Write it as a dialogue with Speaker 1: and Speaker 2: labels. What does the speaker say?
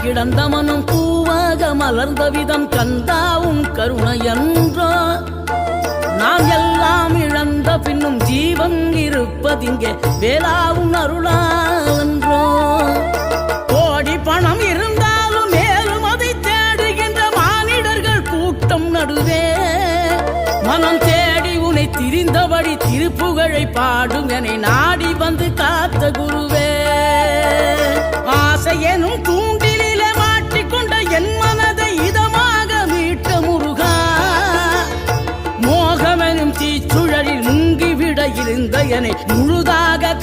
Speaker 1: கிடந்த மனம் பூவாக மலர்ந்த விதம் கந்தாவும் கருணையன்றோ. நாம் எல்லாம் இழந்த பின்னும் ஜீவன் இருப்பதிங்கே வேளாவும் அருளான்றோ கோடி பணம் இருந்தாலும் மேலும் அதை தேடுகின்ற மானிடர்கள் கூட்டம் நடுவே. மனம் தேடி உனை திரிந்தபடி திருப்புகழை பாடும் என நாடி வந்து காத்த குருவே. ஆசை எனும் தூண்டிலே தீச்சுழலில் முங்கிவிட இருந்த என முழுதாக